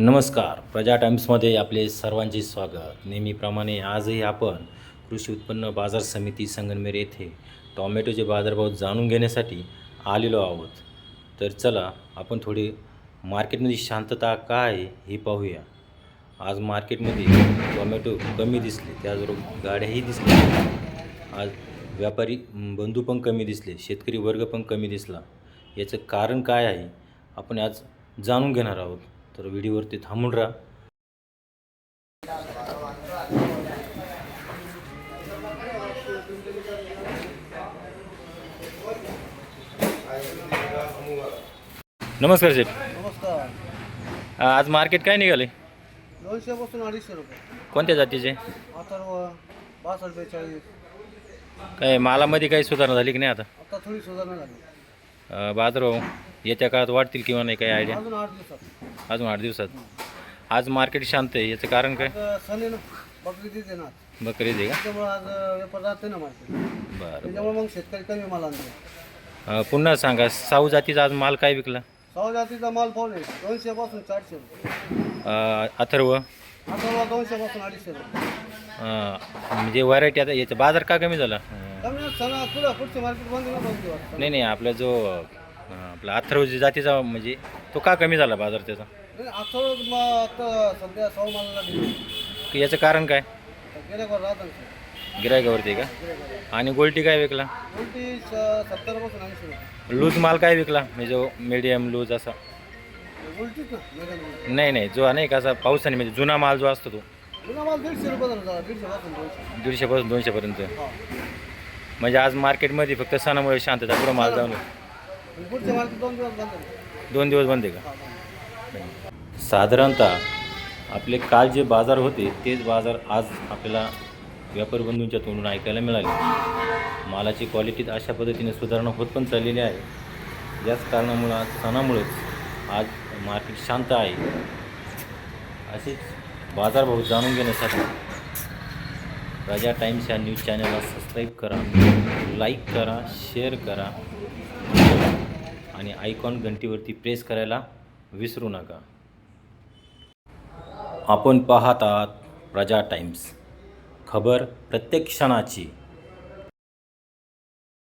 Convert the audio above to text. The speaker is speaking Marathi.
नमस्कार. प्रजा टाइम्समध्ये आपले सर्वांचे स्वागत. नेहमीप्रमाणे आजही आपण कृषी उत्पन्न बाजार समिती संगनमेर येथे टॉमॅटोचे बाजारभाव जाणून घेण्यासाठी आलेलो आहोत. तर चला आपण थोडी मार्केटमध्ये शांतता काय आहे हे पाहूया. आज मार्केटमध्ये टोमॅटो कमी दिसले त्याचबरोबर गाड्याही दिसल्या. आज व्यापारी बंधू पण कमी दिसले शेतकरी वर्ग पण कमी दिसला. याचं कारण काय आहे आपण आज जाणून घेणार आहोत. तर व्हिडिओवरती थांबून राहा. नमस्कार शेठ. नमस्कार. आज मार्केट काय निघाले दोनशे पासून अडीचशे रुपये. कोणत्या जातीचे? अथर्व बासष्ट बेचाळीस. काय मालामध्ये काही सुधारणा झाली की नाही आता? आता थोडी सुधारणा झाली. बाजारभाव येत्या काळात वाढतील किंवा नाही काही आयडिया अजून आठ दिवसात. अजून आठ दिवसात. आज मार्केट शांत आहे. याचं कारण काय? आज सण आहे ना बकरी देते ना बकरी आहे का? त्याच्यामुळे आज व्यापार जाते ना मार्केट बरं त्याच्यामुळे मग शेतकरी कमी माल आणतो. अं, पुन्हा सांगा साऊ जातीचा आज माल काय विकला? सहा जातीचा माल पाहून आहे दोनशे पासून चारशे. रुपये अं, अथर्व? अथर्व दोनशे पासून अडीचशे. रुपये अं, म्हणजे व्हरायटी आता याचा बाजार का कमी झाला? अं, पुढचे मार्केट बंद ना नाही नाही आपला जो अं, आपला अथर्व जे जातीचा म्हणजे तो का कमी झाला बाजार त्याचा नाही अथर्व मग आता सध्या सहा मालाला दिली. की याचं कारण काय राहतं गिरायकावरती का. आणि गोल्टी काय विकला उलटी सत्तरपासून ऐंशी रुपये लूज माल काय विकला म्हणजे जो मीडियम लूज असा उलटीच ना medium उलटी. नाही नाही जो नाही का असा पावसाने म्हणजे जुना माल जो असतो तो जुना माल दीडशे रुपये झाला दीडशे पासून दोनशे दीडशेपासून दोनशेपर्यंत हा म्हणजे आज मार्केटमध्ये फक्त सणामुळे शांतता पुढं माल जाऊन दोन दिवस बंद आहे. का. साधारणतः आपले काल जे बाजार होते तेच बाजार आज आपल्याला व्यापारी बंधूंच्या तोंडून ऐकायला मिळाले मालाची क्वालिटीत अशा पद्धतीने सुधारणा होत पण चाललेली आहे याच कारणामुळं आज सणामुळेच आज मार्केट शांत आहे असेच बाजारभाव जाणून घेण्यासाठी राजा टाईम्स या न्यूज चॅनलला सबस्क्राईब करा लाईक करा शेअर करा आणि आयकॉन घंटीवरती प्रेस करायला विसरू नका. आपण पाहत आहात प्रजा टाईम्स खबर प्रत्येक क्षणाची.